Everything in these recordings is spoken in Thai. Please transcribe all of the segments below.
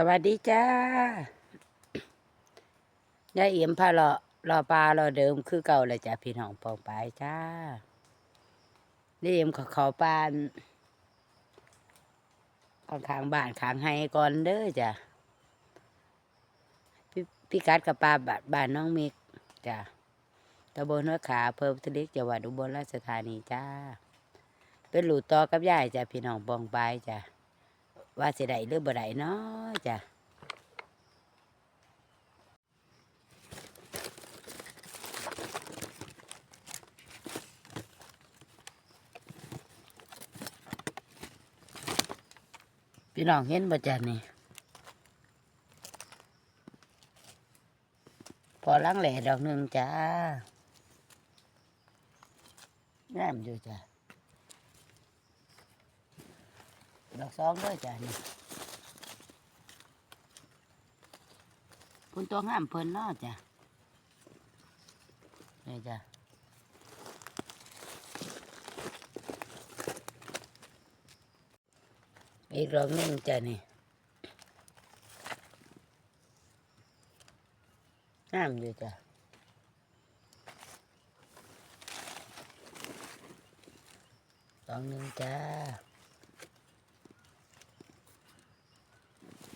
สวัสดีจ้ายายเอี่ยมพาเลาะรอปลารอเดิมคือเก่าเลยจ้ะพี่น้องปองไปจ้านี่เอี่ยมขอขาปานขางข้างบ้านข้างให้ก่อนเด้อจ้ะพี่พี่กัดกับปลาบาดบ้านน้องมิกจ้ะตำบลหัวขาเพิ่มทะเลจังหวัดอุบลราชธานีจ้าเป็นหลูต่อกับยายจ้ะพี่น้องปองไปจ้ะ ว่าสิได้หรือบ่ได้เนาะจ้ะพี่น้องเห็นบ่จ้ะนี่พอล้างแหล่ดอกหนึ่งจ้างามอยู่จ้ะ ดอกสองด้วยจ้ะนี่คุณตัวงามเพิ่นเนาะจ้ะนี่จ้ะอีกดอกหนึงจ้ะนี่งามอยู่จ้ะดอกหนึ่งจ้า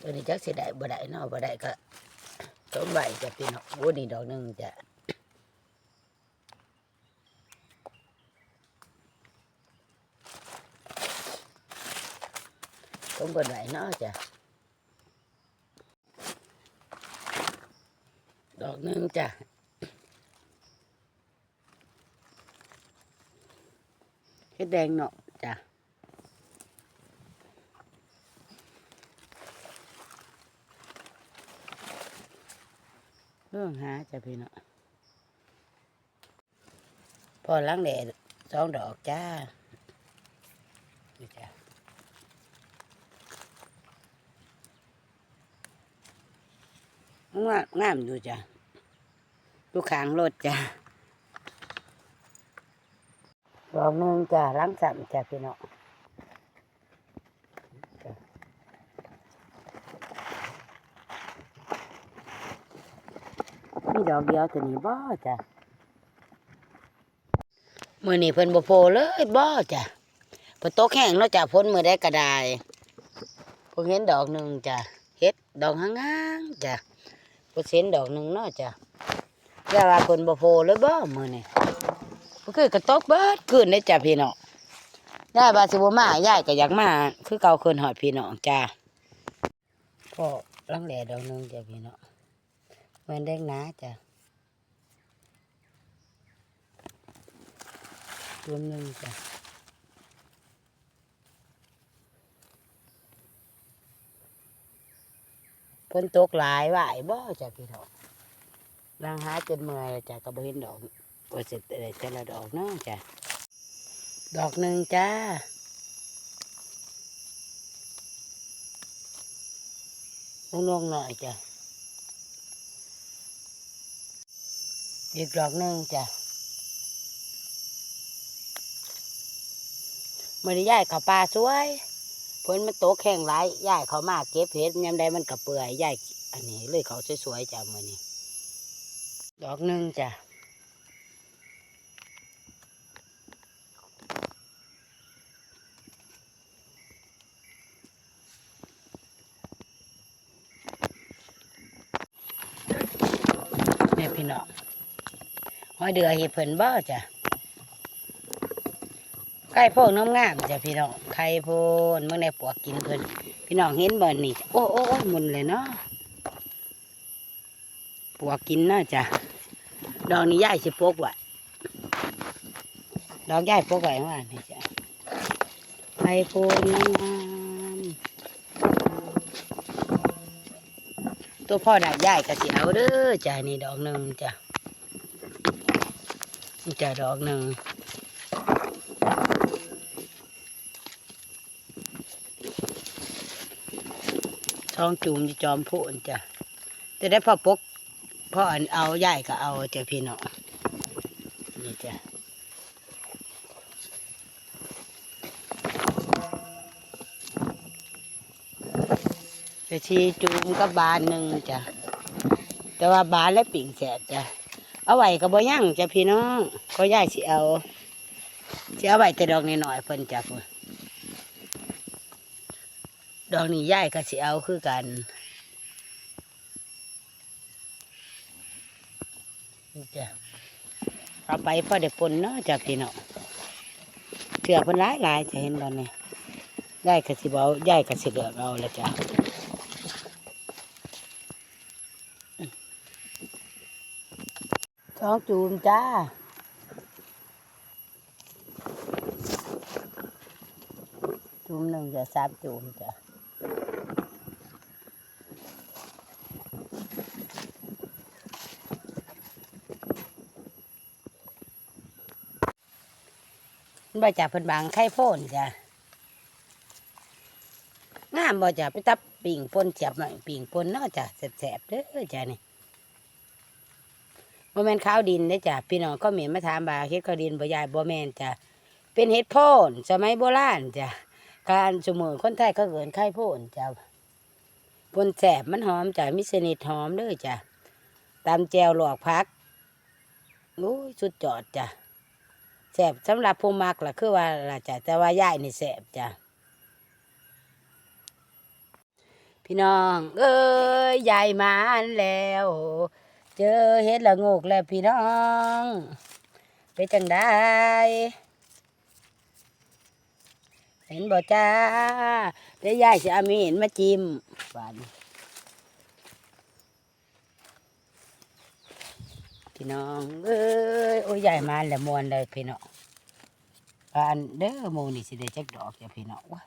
ตัวนี้จักสิได้บ่ได้เนาะบ่ได้ก็ต้นใบจะพี่น้องโอ้นี่ดอกหนึงจะต้นบนไหวเนาะจ้ะดอกหนึงจ้ะเฮ็ดแดงเนาะจ้ะ เรื่องหาจ้ะพี่เน้องพอล้างแดดสองดอกจ้านี่จ้ะงามงามอยู่จ้ะลูกขางรถจ้ะดอกนึงจ้ะล้างสัมจ้ะพี่เน้องจ้ะ มี ดอกเดียวตัวนี้บ่จ้ะมือนี้เพิ่นบ่โพเลยบ่จ้ะพิ่นตกแห้งเนาะจ้ะพ้นมือใดก็ได้เพิ่นเห็นดอกหนึ่งจ้ะเฮ็ดดอกห่างๆจ้ะพอเห็นดอกหนึ่งเนาะจ้ะแต่ว่าเพิ่นบ่โพเลยบ่มือนี้เพิ่นคือกระตกเบิดคืนเลยจ้ะพี่น้องยายว่าสิบ่มายายก็อยากมาคือเก่าคืนฮอดพี่น้องจ้ะก็ลังแหล่ดอกหนึงจ้ะพี่น้องเหมือนเด็กหนาจ้ะ ตัวหนึ่งจ้ะฝนตกหลายว่ายบ่จ้ะพี่น้องนางหาจนเมื่อยจ้ะก็บ่เห็นดอกว่าสิได้แต่ละดอกเนาะจ้ะดอกหนึ่งจ้าลงๆหน่อยจ้ะอีกดอกหนึ่งจ้ะ มันย้ายเขาป่าสวยเพิ่นมันโตแข็งหลายย้ายเขามาเก็บเห็ดยามใดมันกระเปื่อยย้ายอันนี้เลยเขาสวยๆจ้ะมื้อนี้ ดอกหนึ่งจ้ะเนี่พี่น้องหอยเดือเห็ดเพิ่นบ่จ้ะ ไข่โพงน้ำงามจ้ะพี่น้องไข่โพนเมื่อในปวกกินเพิ่นพี่น้องเห็นบ่นี่โอ้โอ้หมุนเลยเนาะปวกกินเนาะจ้ะดอกนี้ย่ายสิปกไว้ดอกย่ายปกไว้ว่านี่จ้ะไข่โพนงามตัวพ่อได้ย่ายก็สิเอาเด้อจ้ะนี่ดอกหนึ่งจ้ะจ้ะดอกหนึ่ง ท้องจูมจะจอมพูนจ้ะจะได้พ่อปกพ่ออันเอาใหญ่ก็เอาจ้ะพี่น้องนี่จ้ะจะชีจูมกับบานหนึ่งจ้ะแต่ว่าบานและปิ่งแสบจ้ะเอาไว้กับบ่ยั่งจ้ะพี่น้องก็ย่ายสิเอาสิเอาไว้แต่ดอกน้อยเพิ่นจ้ะพุ่น อกนี้ย่ายก็สิเอาคือกันจ้ะเอาไปพอได้ปนเนาะจ้ะพี่น้องเถื่อเพิ่นหลายหลายๆจะเห็นบ่เนี่ยย่ายก็สิบ่เอาย่ายก็สิเลือเอาละจ้ะสองจูมจ้าจูมหนึ่งจะสามจูมจ้ะ บ่จับเพิ่นบางไข่โพ่นจ้ะงามบ่จ้ะไปตับปิ่งปนเจ็บหน่อยปิ่งปนเนาะจ้ะแสบๆเด้อจ้ะนี่บ่แม่นข้าวดินเด้จ้ะพี่น้องก็เหม็นมาถามบ่าเฮ็ดข้าวดินบ่ยายบ่แม่นจ้ะเป็นเฮ็ดโพนสมัยโบราณจ้ะการสมือคนไทยเขาเอิ้นไข่โพนจ้ะปนแสบมันหอมจ้ะมีสนิทหอมเด้อจ้ะตามแจวหลอกพักโอ้ยสุดยอดจ้ะ แสบสำหรับผู้มักล่ะคือว่าล่ะจ้ะแต่ว่ายายนี่แสบจ้ะพี่น้อง เอ้ยยายมาแล้ว เจอเห็ดละโงกแล้วพี่น้องไปจังได้เห็นบ่จ้าเดี๋ยวยายจะเอามีเห็นมาจิ้มบาน พี่น้องเอ้ยโอ้ยยายมาแล้วมวนเลยพี่น้องบานเด้อโมนี่สิได้จักดอกจ้ะพี่น้องวะ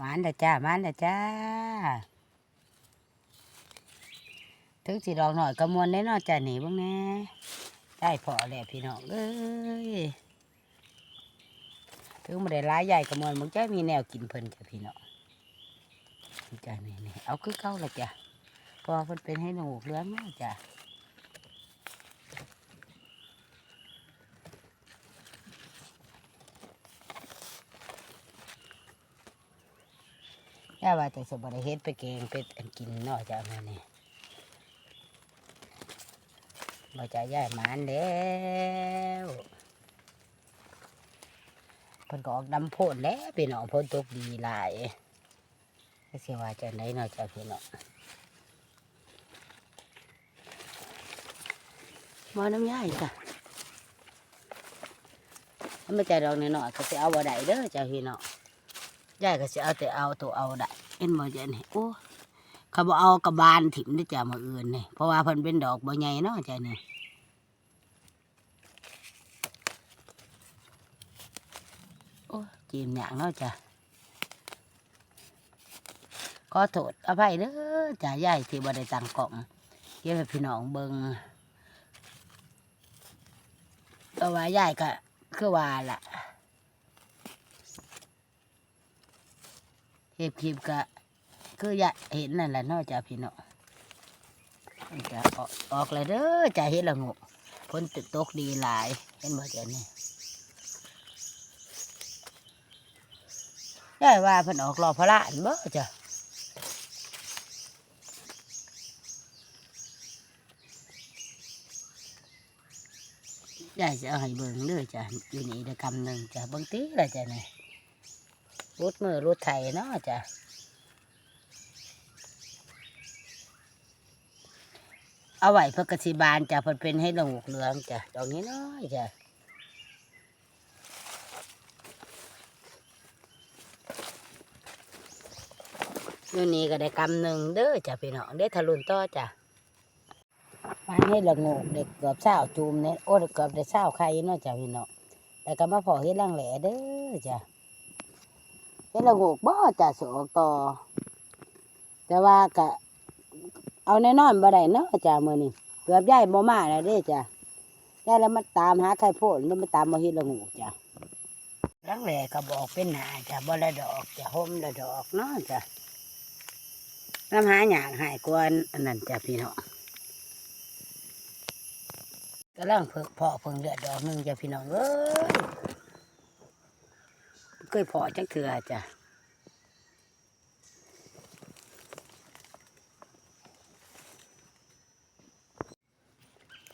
มานละจ้ามานละจ้าถึงสิดอกหน่อยกระมวลแน่นอนจ้ะหนีบ้างแน่ได้พอแล้วพี่น้องเอ้ยถึงมาได้ร้ายใหญ่กระมวลมึงจะมีแนวกินเพลินจ้ะพี่น้อง จ้ะนี่นี่เอาคือเก้าละจ้ะพอเพิ่นเป็นให้หนูเลี้ยงแม่จ้ะย่าว่าแต่สบได้เฮ็ดไปเกงเป็ดอันกินนาะจ้ะแม่นี่ยมาจะย้ายหมานแล้วเพิ่นก็ออกดำโพดแล้วพี่น้องพ้นตกดีหลาย ก็สิว่าจะไหนเนาะจ้ะพี่น้องมาน้ำย่ายจ้ะถ้าไม่ใจดอกน้อยๆก็สิเอาบ่ได้เด้อจ้ะพี่น้องย่ายก็สิเอาแต่เอาตัวเอาได้เอ็นบ่เจนี่โอ้เขาบอกเอากระบาลถิ่มได้จ้ะมาอื่นนี่เพราะว่าเพิ่นเป็นดอกบ่ใหญ่เนาะจ้ะนี่โอ้จีมอย่างเนาะจ้ะ ขอโทษอภัยเด้อจ้ะยายที่บ่ได้ตังกล่องเก็บให้พี่น้องเบิงแต่ว่ายายก็คือว่าล่ะเฮ็ดคลิปก็คืออยากเห็นนั่นแหละนอกจากพี่น้องจะออกออกเลยเด้อจะเห็นละงูฝนตกตกดีหลาย เห็นบ่เจ้านี่ได้ว่าเพิ่นออกรอพระอันบ่จ้ะ้จะเอาให้เบิ่งเด้อจ้ะอยู่นี่เด้อกำหนึ่งจ้ะบางทีละจ้ะนี่รถมือรถไถเนาะจ้ะเอาไว้เพื่อกสิบานจ้ะเพิ่นเป็นให้ดอกเหลืองจ้ะดอกนี้น้อยจ้ะอยู่นี่ก็ได้กำหนึ่งเด้อจ้ะพี่น้องได้ทะลุนต่อจ้ะ มาให้ละงกเด็กเกือบเศร้าจูมเนี่ยโอ้เกือบได้เศร้าใครเนาะจ้ะพี่เน้องแต่ก็มาพอเฮ็ดล่างแหล่เด้อจ้ะเฮ็ดละงกบ่จ้ะสออกต่อแต่ว่าก็เอาแน่นอนบ่ได้เนาะจ้ะมื้อนี้เกือบย้ายบ่มาแล้วเด้จ้ะย้ายแล้วมาตามหาไข่โพดแล้วมาตามมาเฮ็ดละงูจ้ะรังแหล่ก็บอกเป็นหนาจ้ะบ่ละดอกจ้ะห่มละดอกเนาะจ้ะน้ำหาหยางหายกวนอันนั้นจ้ะพี่เน้อง กำลังเพิกเพาะเพิ่งเลือดดอกหนึงจ้ะพี่น้องเอ้ยเคยเพอจังเถื่อจ้ะ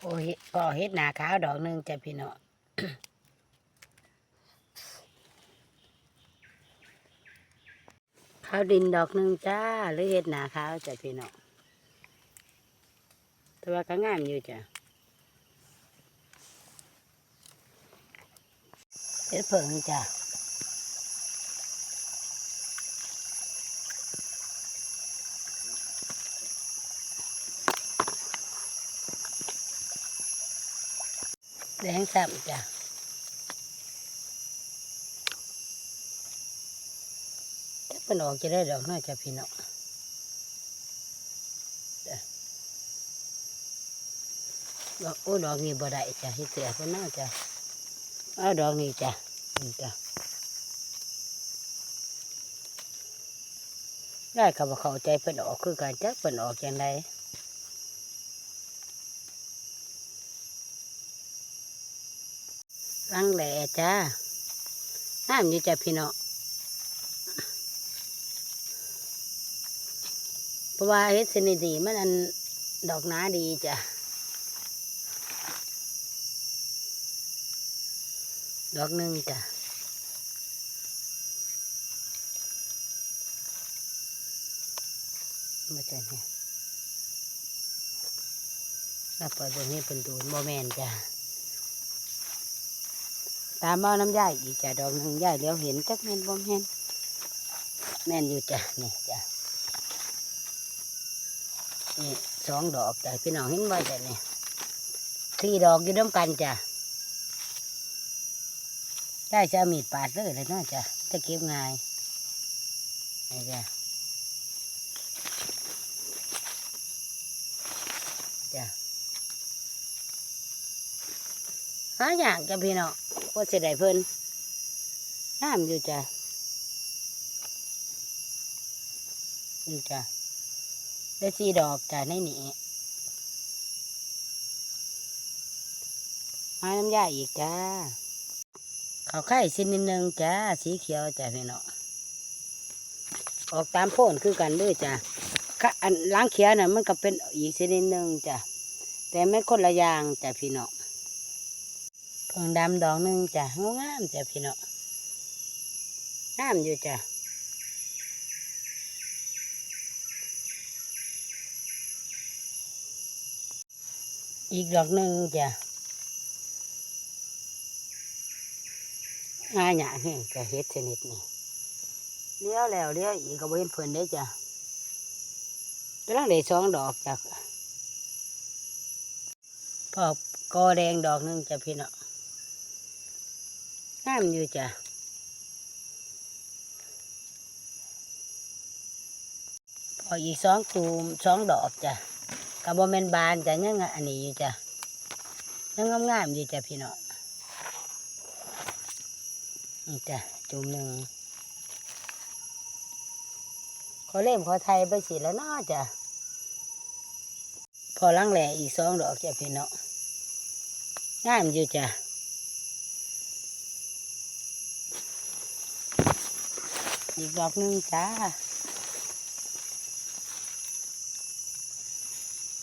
โอ้ยก็เฮ็ดหนาขาวดอกหนึงจ้ะพี่น้องข้าวดินดอกหนึ่งจ้า หรือเห็ดหนาขาวจ้ะพี่น้องแต่ว่าก็งามอยู่จ้ะ เห็ดเผิงจ้ะแดงซ้ำจ้ะจักเพิ่นออกจะได้ดอกน้อยจ้ะพี่น้องดอกโอ้ดอกนี้บ่ได้จ้ะเฮ็ดเสียเพิ่นเนาจะ เอาดอกนี้จ้ะนี่จ้ะได้ก็บ่เข้าใจเพิ่นออกคือกันจักเพิ่นออกจังไดลังแหล่จ้าน้ำอยู่จ้ะพี่น้องเพราะว่าเฮ็ดชนิดีมันอันดอกหนาดีจ้ะ ดอกหนึ่งจ้ะมาจ้ะเนี่ยเราเปิดตรงนี้เป็นตูนโมแมนจ้ะตามเอาน้ำย่ายอีกจ้ะดอกหนึ่งย่ายเลี้ยวเห็นจักแม่นบ่แม่นแม่นอยู่จ้ะนี่จ้ะนี่สองดอกจ้ะพี่น้องเห็นบ่จ้ะนี่สี่ดอกอยู่ร่วมกันจ้ะ ได้จะมีดปาดเลยเลยเนาะจ้ะจะเก็บง่ายนี่จ้ะจ้ะหาอย่างจะพี่น้องว่าเสียดายเพิ่นน้ำอยู่จ้ะนี่จ้ะได้สีดอกจ้ะในนี้มาน้ำยาอีกจ้า เขาไข่สินิดนึงจ้าสีเขียวจ้ะพี่น้องออกตามโพ่นคือกันด้วยจ้ะค่ะอันล้างเขียวน่ะมันก็เป็นอีกชนิดหนึ่งจ้ะแต่ไม่คนละอย่างจ้ะพี่น้องเพิ่งดำดอกหนึ่งจ้ะงามจ้ะพี่น้องงามอยู่จ้ะอีกดอกหนึ่งจ้ะ งาหยาแห้งจะเฮ็ดชนิดนี้เลี้ยวแล้วเลี้ยวอีกก็บ่เห็นเพิ่นได้จ้ะกำลังได้สองดอกจ้ะพอกอแดงดอกหนึ่งจ้ะพี่น้องงามอยู่จ้ะพออีกสองตูมสองดอกจ้ะกับบอมเมนบานจ้ะยังอันนี้อยู่จ้ะยังงามๆอยู่จ้ะพี่น้อง จ้ะจุ่มหนึ่งขอเล่มขอไทยไปสิแล้วเนาะจ้ะพอลังแหล่อีกสองดอกจ้ะพี่น้องงามอยู่จ้ะอีกดอกหนึ่งจ้า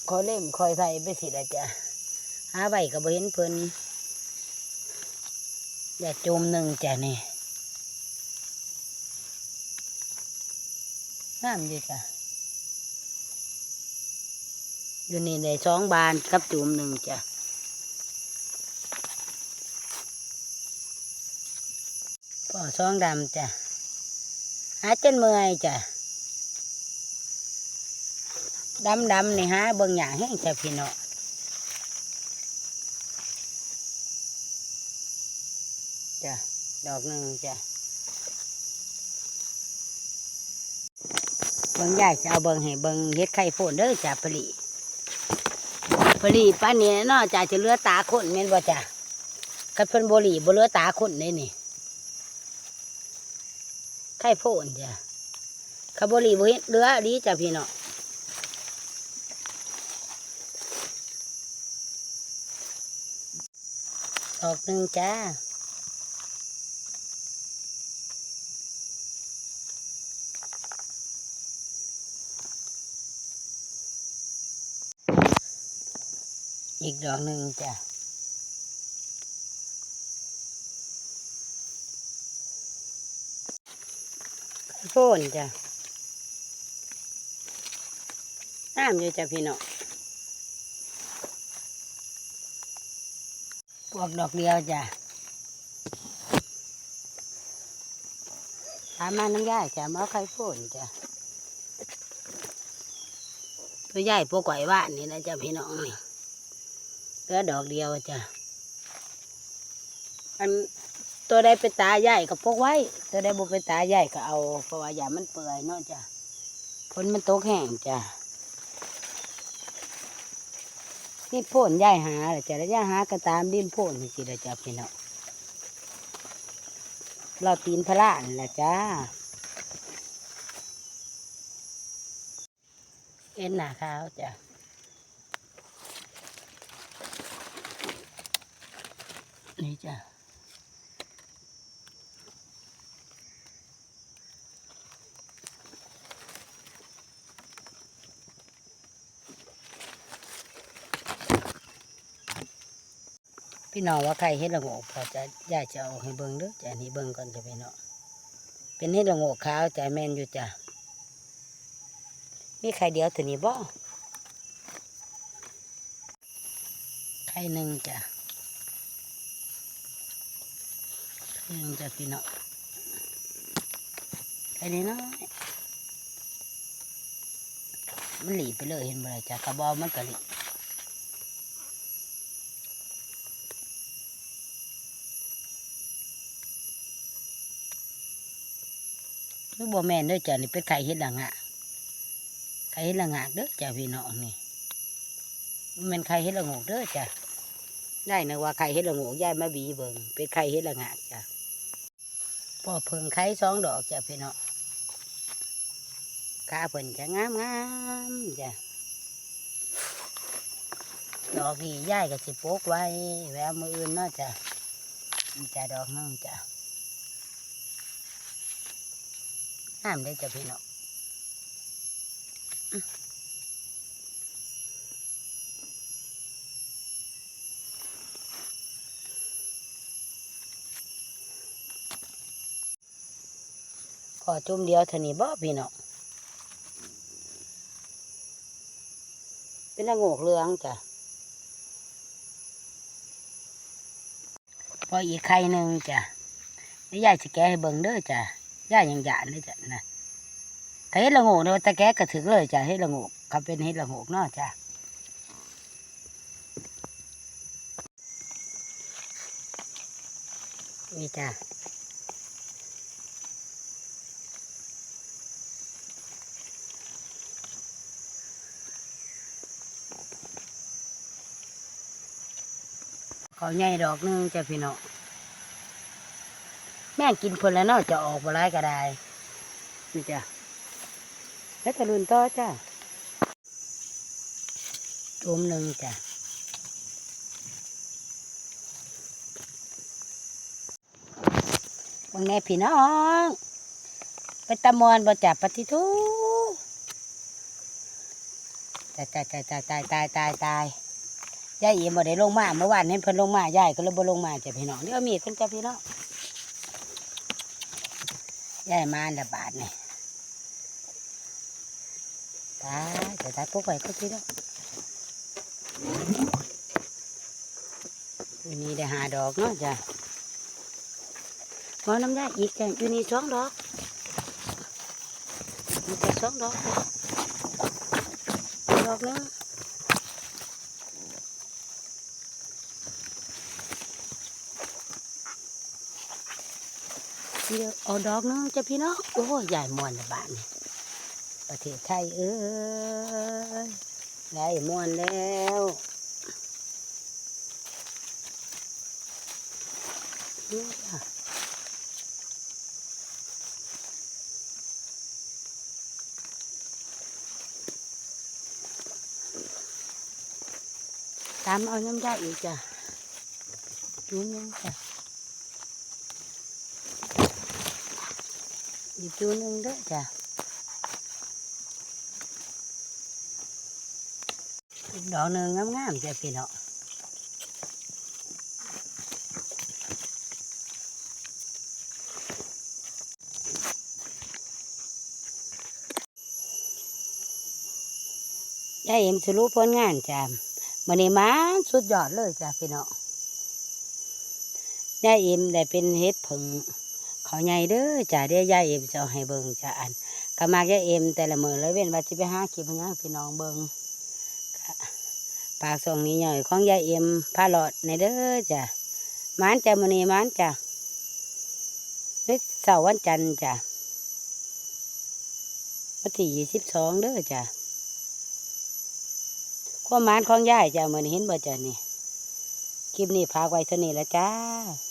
ขอเล่มคอยใส่ไปสิละจ้ะหาใบก็บ่เห็นเพิ่น อย่าจมหนึ่งจ้ะนี่น้ำอยู่จ้ะอยู่นี่ได้สองบานกับจุ่มหนึ่งจ้ะพอสองดำจ้ะหาจนเมื่อยจ้ะดำดำนี่ฮะเบิ่งหยาแห้งจ้ะพี่น้อง จ้ะ ดอกหนึ่งจ้ะเบิ่งใหญ่จะเอาเบิ่งให้เบิ่งเฮ็ดไข่โพนเด้อจ้ะผลีผลีป้านนี้เนาะจ้ะจะเลือตาคนแม่นบ่จ้ะคันเพิ่นบ่หลีบ่เลือตาคนเลยนี่ไข่โพนจ้ะคันบ่หลีบ่เห็นเลือดีจ้ะพี่น้องดอกหนึ่งจ้า อีกดอกหนึ่งจ้ะข้าวโพดจ้ะน้ำอยู่จ้ะพี่น้องพวกดอกเดียวจ้ะตามมาน้ำย่ายจ้ะมาเอาไข่โพดจ้ะตัวใหญ่พวกไก่บ้านนี่นะจ้ะพี่น้องนี่ เหลือดอกเดียวจ้ะอันตัวใดเป็นตาใหญ่ก็พกไว้ ตัวใดบ่เป็นตาใหญ่ก็เอาเพราะว่าอย่ามันเปื่อยเนาะจ้ะฝนมันตกแห้งจ้ะนี่โพ่นย่ายหาแหละจ้ะแล้วย่ายหาก็ตามดิ้นโพ่นสิละจ้ะพี่น้องเราตีนพระลานแหละจ้าเอ็นหนาขาวจ้ะ นี่จ้ะพี่น้องว่าใครเฮ็ดละโงกพอจะย่าจะเอาให้เบิ่งเด้อจะนี่เบิ่งก่อนจะพี่น้องเป็นเฮ็ดละโงกขาวจะแมนอยู่จ้ะมีไข่เดียวตัวนี้บ่ไข่หนึ่งจ้ะ เอ งจะพี่น้องแค่นี้น้อยมันหลีไปเลยเห็นบ่เลยจ้ะกระบอกมันก็หลีนึกบ่แม่นเด้อจ้ะนี่เป็นไข่เฮ็ดละงะไข่เฮ็ดละงะเด้อจ้ะพี่น้องนี่มันเป็นไข่เฮ็ดละงกเด้อจ้ะได้นะว่าไข่เฮ็ดละงกยายมาบีเบิ่งเป็นไข่เฮ็ดละงะจ้ะ พอเพิ่งไข่สองดอกจ้ะพี่น้องขาเพิ่นจะงามงามจ้ะดอกนี้ย่ายก็สิปกไว้แววมืออื่นเนาะจ้ะจ้ะดอกนึงจ้ะงามได้จ้ะพี่น้อง อื้อขอจุ่มเดียวเท่านี้บ่พี่น้องเป็นละโงกเหลืองจ้ะพออีกไข่หนึ่งจ้ะแล้วยายสิแกะให้เบิ่งเด้อจ้ะยายยังหยานเลยจ้ะนะถ้าเฮ็ดละโงกเนี่ยตะแกะก็ถึงเลยจ้ะเฮ็ดละโงกเขาเป็นเฮ็ดละโงกเนาะจ้ะนี่จ้ะ ขอใหญ่ดอกหนึงจ้ะพี่น้องแม่งกินเพิ่นแล้วนาะจะออกบ่ร้ายก็ได้นี่จ้ะแล้วตะลุนต่อจ้ะตุ่มหนึ่งจ้ะวันนี้พี่น้องไปตะมอนบ่จับปฏิทูตายตายตายตายตายตายตาย ยายเอี่ยมบ่ได้ลงมาเมื่อวานเห็นเพิ่นลงมายายก็เลยบ่ลงมาจ้ะพี่น้องเดี๋ยวเอมีดเพิ่นจ้ะพี่น้องยายมาอันละบาทนี่ตายแต่ตายพวกไว้ก็คิดแล้ววันนี้ได้หาดอกเนาะจ้ะมาน้ำยาอีกจ้ะอยู่นี่สองดอกมีแต่สองดอกดอกนึง เดี๋ยวเอาดอกนึงจ้ะพี่น้องโอ้ยใหญ่มวนบาทนี่ประเทศไทยเอ้ยใหญ่มวนแล้วนี่จ้ะตามเอาน้ำยาอีกจ้ะจุ้มยังจ้ะ อีกตัวนึงด้วยจ้ะดอกหนึ่งงามๆจ้ะพี่น้องยายเอ็มสรุปผลงานจ้ะมันนี้มาสุดยอดเลยจ้ะพี่น้องยายเอ็มได้เป็นเฮ็ดผึ่ง เขาใหญ่เด้อจ้ะเดี๋ยายเอ็มจะเอาให้เบิ่งจ้ะอันก็มากยายเอ็มแต่ละมือเลยเว้นว่าสิไปหาคลิปให้ยังพี่น้องเบิ่งปากส่งนี้หน่อยของยายเอ็มพาหลอดในเด้อจ้ะหมานจะมื้อนี้มานจ้ะนึกเสาร์วันจันทร์จ้ะวันที่ยี่สิบสองเด้อจ้ะความานของยายจ้ะเหมือนเห็นบ่จ้ะนี่คลิปนี้พากไว้เท่านี้แล้วจ้า